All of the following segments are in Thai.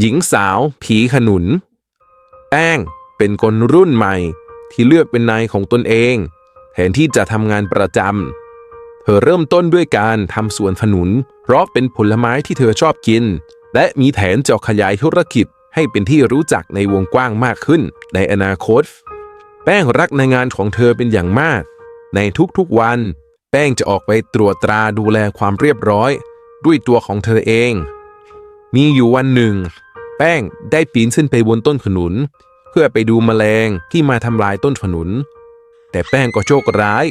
หญิงสาว ผีขนุน แป้งเป็นคนรุ่นใหม่ที่เลือกเป็นนายของตนเอง แทนที่จะทำงานประจำ เธอเริ่มต้นด้วยการทำสวนขนุน เพราะเป็นผลไม้ที่เธอชอบกิน และมีแผนจะขยายธุรกิจให้เป็นที่รู้จักในวงกว้างมากขึ้น ในอนาคต แป้งรักในงานของเธอเป็นอย่างมาก ในทุกๆวัน แป้งจะออกไปตรวจตราดูแลความเรียบร้อย ด้วยตัวของเธอเอง มีอยู่วันหนึ่ง แป้งได้ปีนขึ้นไปบนต้นขนุน เพื่อไปดูแมลงที่มาทำลายต้นขนุน แต่แป้งก็โชคร้าย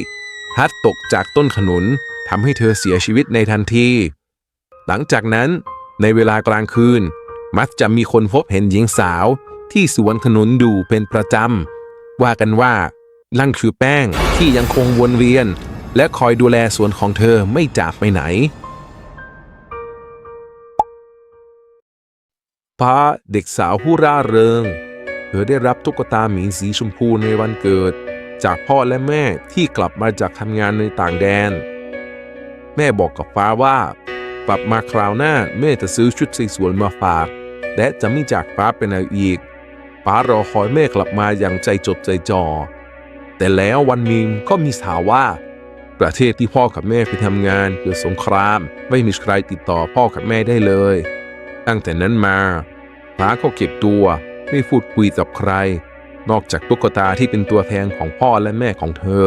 พัดตกจากต้นขนุนทำให้เธอเสียชีวิตในทันที หลังจากนั้นในเวลากลางคืน มักจะมีคนพบเห็นหญิงสาวที่สวนขนุนดูเป็นประจำ ว่ากันว่านั่นคือแป้งที่ยังคงวนเวียน และคอยดูแลสวนของเธอไม่จากไปไหน ฟ้าเด็กสาวผู้ร่าเริง เธอได้รับตุ๊กตาหมีสีชมพูในวันเกิด จากพ่อและแม่ที่กลับมาจากทำงานในต่างแดน แม่บอกกับฟ้าว่ากลับมาคราวหน้าแม่จะซื้อชุดสีสวยมาฝาก และจะไม่จากฟ้าไปไหนอีก ฟ้ารอคอยแม่กลับมาอย่างใจจดใจจ่อแต่แล้ววันหนึ่งก็มีข่าวว่า ประเทศที่พ่อกับแม่ไปทำงานเกิดสงคราม ไม่มีใครติดต่อพ่อกับแม่ได้เลย ตั้งแต่นั้นมาป้าก็เก็บตัวไม่พูดคุยกับใคร นอกจากตุ๊กตาที่เป็นตัวแทนของพ่อและแม่ของเธอ